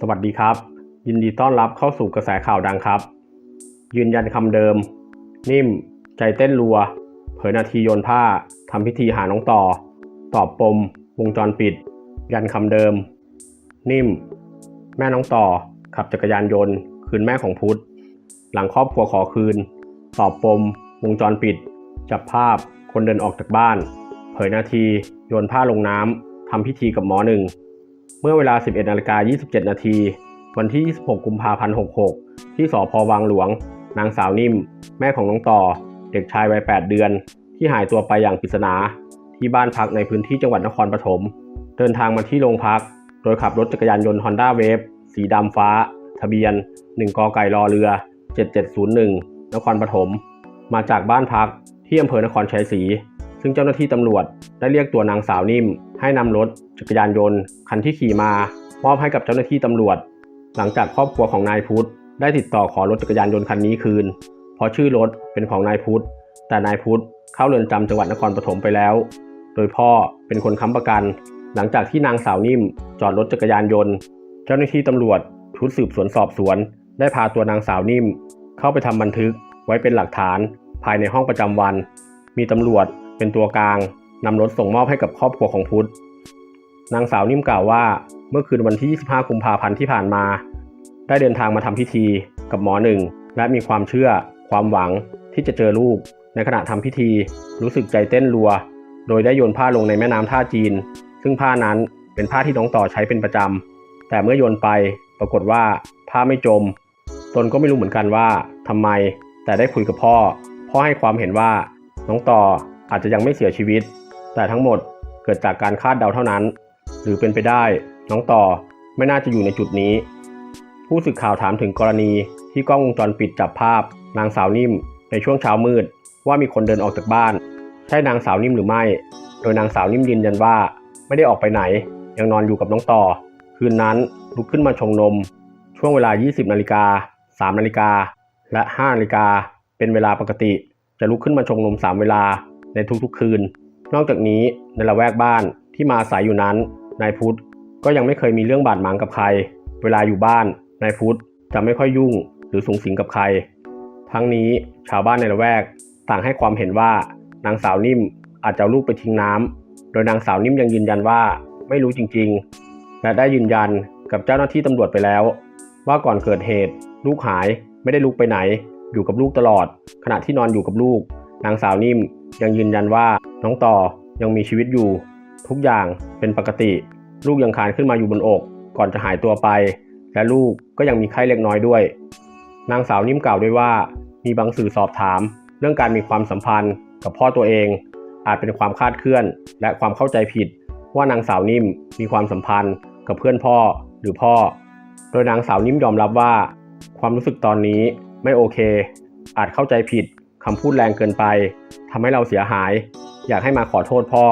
สวัสดีครับ ยินดีต้อนรับเข้าสู่กระแสข่าวดังครับ ยืนยันคำเดิม นิ่ม ใจเต้นรัว เผยนาทีโยนผ้าทำพิธีหาน้องต่อ ตอบปม วงจรปิด ยันคำเดิม นิ่ม แม่น้องต่อ ขับจักรยานยนต์ คืนแม่ของพุทธ หลังครอบครัวขอคืน ตอบปม วงจรปิด จับภาพคนเดินออกจากบ้าน เผยนาทีโยนผ้าลงน้ำทำพิธีกับหมอหนึ่ง เมื่อเวลา 11นาฬิกา27 นาที วันที่ 26 กุมภาพันธ์ 66 ที่สพวังหลวง นางสาวนิ่ม แม่ของน้องต่อ เด็กชายวัย 8 เดือน ที่หายตัวไปอย่างปริศนา ที่บ้านพักในพื้นที่จังหวัดนครปฐม เดินทางมาที่โรงพัก โดยขับรถจักรยานยนต์ Honda Wave สีดำฟ้า ทะเบียน 1 กไก่รอเรือ 7701 นครปฐม มาจากบ้านพักที่อำเภอนครชัยศรี ซึ่งเจ้าหน้าที่ตำรวจได้เรียกตัวนางสาวนิ่ม ให้นำรถจักรยานยนต์ คันที่ขี่มามอบให้กับเจ้าหน้าที่ตำรวจ หลังจากครอบครัวของนายพุทธได้ติดต่อขอรถจักรยานยนต์คันนี้คืน เพราะชื่อรถเป็นของนายพุทธแต่นายพุทธเข้าเรือนจำจังหวัดนครปฐมไปแล้ว โดยพ่อเป็นคนค้ำประกัน หลังจากที่นางสาวนิ่ม จอดรถจักรยานยนต์ เจ้าหน้าที่ตำรวจชุดสืบสวนสอบสวน ได้พาตัวนางสาวนิ่ม เข้าไปทำบันทึกไว้เป็นหลักฐาน ภายในห้องประจำวัน มีตำรวจ เป็นตัวกลางนำรถส่งมอบให้กับครอบครัวของพุทธ นางสาวนิ่มกล่าวว่า เมื่อคืนวันที่ 25 กุมภาพันธ์ที่ผ่านมา ได้เดินทางมาทำพิธีกับหมอหนึ่ง และมีความเชื่อ ความหวังที่จะเจอลูก ในขณะทำพิธี รู้สึกใจเต้นรัว โดยได้โยนผ้าลงในแม่น้ำท่าจีน ซึ่งผ้านั้นเป็นผ้าที่น้องต่อใช้เป็นประจำ แต่เมื่อโยนไปปรากฏว่าผ้าไม่จม ตนก็ไม่รู้เหมือนกันว่าทำไม แต่ได้คุยกับพ่อ พ่อให้ความเห็นว่า น้องต่อ อาจจะยังไม่เสียชีวิต แต่ทั้งหมดเกิดจากการคาดเดาเท่านั้น หรือเป็นไปได้ น้องต่อไม่น่าจะอยู่ในจุดนี้ ผู้สื่อข่าวถามถึงกรณีที่กล้องวงจรปิดจับภาพ นางสาวนิ่ม ในช่วงเช้ามืด ว่ามีคนเดินออกจากบ้าน ใช่นางสาวนิ่มหรือไม่ โดยนางสาวนิ่มยืนยันว่า ไม่ได้ออกไปไหน ยังนอนอยู่กับน้องต่อ คืนนั้นลุกขึ้นมาชงนม ช่วงเวลา 20นาฬิกา3นาฬิกาและ5นาฬิกาเป็นเวลาปกติ จะลุกขึ้นมาชงนม 3 เวลา ในทุกๆคืน นอกจากนี้ในละแวกบ้านที่มาอาศัยอยู่นั้น นายพุทธก็ยังไม่เคยมีเรื่องบาดหมางกับใคร เวลาอยู่บ้าน นายพุทธจะไม่ค่อยยุ่งหรือสูงสิงกับใคร ทั้งนี้ชาวบ้านในละแวกต่างให้ความเห็นว่านางสาวนิ่มอาจจะเอาลูกไปทิ้งน้ำโดยนางสาวนิ่มยังยืนยันว่าไม่รู้จริงๆ และได้ยืนยันกับเจ้าหน้าที่ตำรวจไปแล้ว ว่าก่อนเกิดเหตุ ลูกหายไม่ได้ลุกไปไหน อยู่กับลูกตลอด ขณะที่นอนอยู่กับลูก นางสาวนิ่มยังยืนยันว่าน้องต่อยังมีชีวิตอยู่ ทุกอย่างเป็นปกติ ลูกยังคลานขึ้นมาอยู่บนอก ก่อนจะหายตัวไป และลูกก็ยังมีไข้เล็กน้อยด้วย นางสาวนิ่มกล่าวด้วยว่า มีบางสื่อสอบถาม เรื่องการมีความสัมพันธ์กับพ่อตัวเอง อาจเป็นความคาดเคลื่อน และความเข้าใจผิด ว่านางสาวนิ่มมีความสัมพันธ์กับเพื่อนพ่อหรือพ่อ โดยนางสาวนิ่มยอมรับว่า ความรู้สึกตอนนี้ไม่โอเค อาจเข้าใจผิด คำพูดแรงเกินไปทำให้เราเสียหาย อยากให้มาขอโทษพ่อ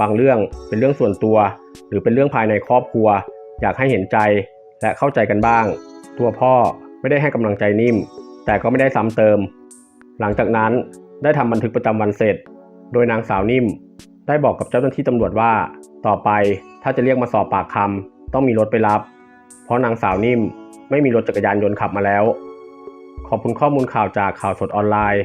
บางเรื่องเป็นเรื่องส่วนตัว หรือเป็นเรื่องภายในครอบครัว อยากให้เห็นใจและเข้าใจกันบ้าง ตัวพ่อไม่ได้ให้กำลังใจนิ่ม แต่ก็ไม่ได้ซ้ำเติม หลังจากนั้นได้ทำบันทึกประจำวันเสร็จ โดยนางสาวนิ่ม ได้บอกกับเจ้าหน้าที่ตำรวจว่า ต่อไปถ้าจะเรียกมาสอบปากคำต้องมีรถไปรับ เพราะนางสาวนิ่มไม่มีรถจักรยานยนต์ขับมาแล้ว ขอบคุณข้อมูลข่าวจากข่าวสดออนไลน์